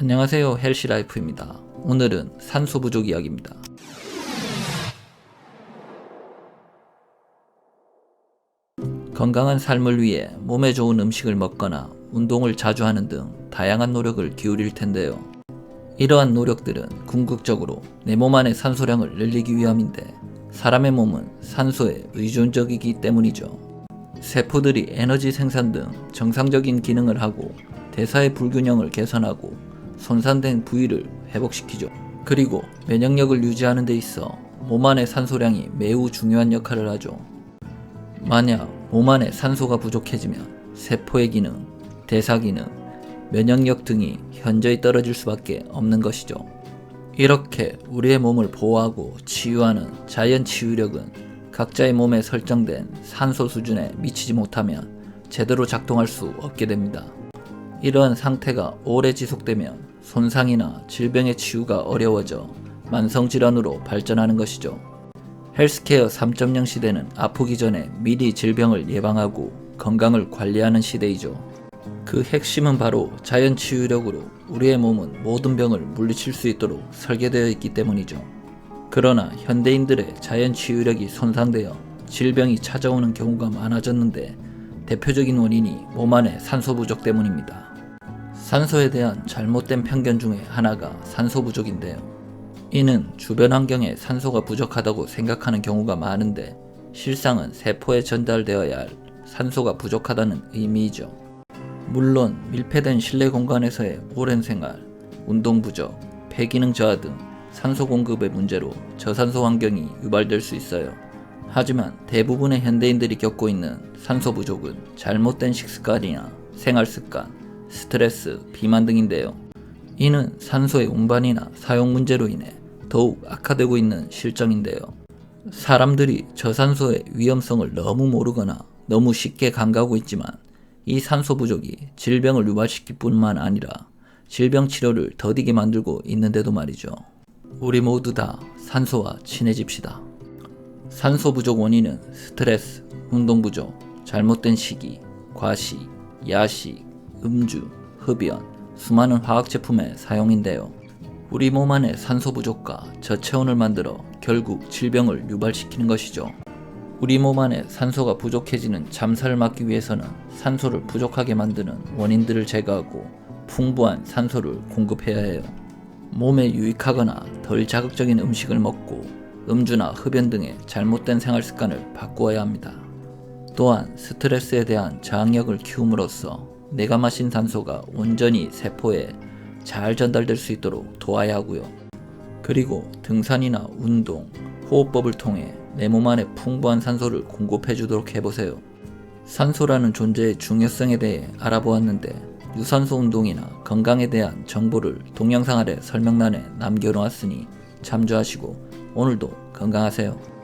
안녕하세요 헬시라이프입니다. 오늘은 산소 부족 이야기입니다. 건강한 삶을 위해 몸에 좋은 음식을 먹거나 운동을 자주 하는 등 다양한 노력을 기울일 텐데요. 이러한 노력들은 궁극적으로 내 몸 안의 산소량을 늘리기 위함인데 사람의 몸은 산소에 의존적이기 때문이죠. 세포들이 에너지 생산 등 정상적인 기능을 하고 대사의 불균형을 개선하고 손상된 부위를 회복시키죠. 그리고 면역력을 유지하는 데 있어 몸 안의 산소량이 매우 중요한 역할을 하죠. 만약 몸 안에 산소가 부족해지면 세포의 기능, 대사 기능, 면역력 등이 현저히 떨어질 수밖에 없는 것이죠. 이렇게 우리의 몸을 보호하고 치유하는 자연 치유력은 각자의 몸에 설정된 산소 수준에 미치지 못하면 제대로 작동할 수 없게 됩니다. 이러한 상태가 오래 지속되면 손상이나 질병의 치유가 어려워져 만성질환으로 발전하는 것이죠. 헬스케어 3.0 시대는 아프기 전에 미리 질병을 예방하고 건강을 관리하는 시대이죠. 그 핵심은 바로 자연 치유력으로 우리의 몸은 모든 병을 물리칠 수 있도록 설계되어 있기 때문이죠. 그러나 현대인들의 자연 치유력이 손상되어 질병이 찾아오는 경우가 많아졌는데 대표적인 원인이 몸 안의 산소 부족 때문입니다. 산소에 대한 잘못된 편견 중에 하나가 산소 부족인데요. 이는 주변 환경에 산소가 부족하다고 생각하는 경우가 많은데 실상은 세포에 전달되어야 할 산소가 부족하다는 의미이죠. 물론 밀폐된 실내 공간에서의 오랜 생활, 운동 부족, 폐기능 저하 등 산소 공급의 문제로 저산소 환경이 유발될 수 있어요. 하지만 대부분의 현대인들이 겪고 있는 산소 부족은 잘못된 식습관이나 생활 습관, 스트레스, 비만 등인데요. 이는 산소의 운반이나 사용 문제로 인해 더욱 악화되고 있는 실정인데요. 사람들이 저산소의 위험성을 너무 모르거나 너무 쉽게 간과하고 있지만 이 산소 부족이 질병을 유발시킬 뿐만 아니라 질병 치료를 더디게 만들고 있는데도 말이죠. 우리 모두 다 산소와 친해집시다. 산소 부족 원인은 스트레스, 운동 부족, 잘못된 식이, 과식, 야식, 음주, 흡연, 수많은 화학 제품의 사용인데요. 우리 몸 안에 산소 부족과 저체온을 만들어 결국 질병을 유발시키는 것이죠. 우리 몸 안에 산소가 부족해지는 잠살을 막기 위해서는 산소를 부족하게 만드는 원인들을 제거하고 풍부한 산소를 공급해야 해요. 몸에 유익하거나 덜 자극적인 음식을 먹고 음주나 흡연 등의 잘못된 생활 습관을 바꾸어야 합니다. 또한 스트레스에 대한 저항력을 키움으로써 내가 마신 산소가 온전히 세포에 잘 전달될 수 있도록 도와야 하고요. 그리고 등산이나 운동, 호흡법을 통해 내 몸 안에 풍부한 산소를 공급해 주도록 해보세요. 산소라는 존재의 중요성에 대해 알아보았는데 유산소 운동이나 건강에 대한 정보를 동영상 아래 설명란에 남겨놓았으니 참조하시고 오늘도 건강하세요.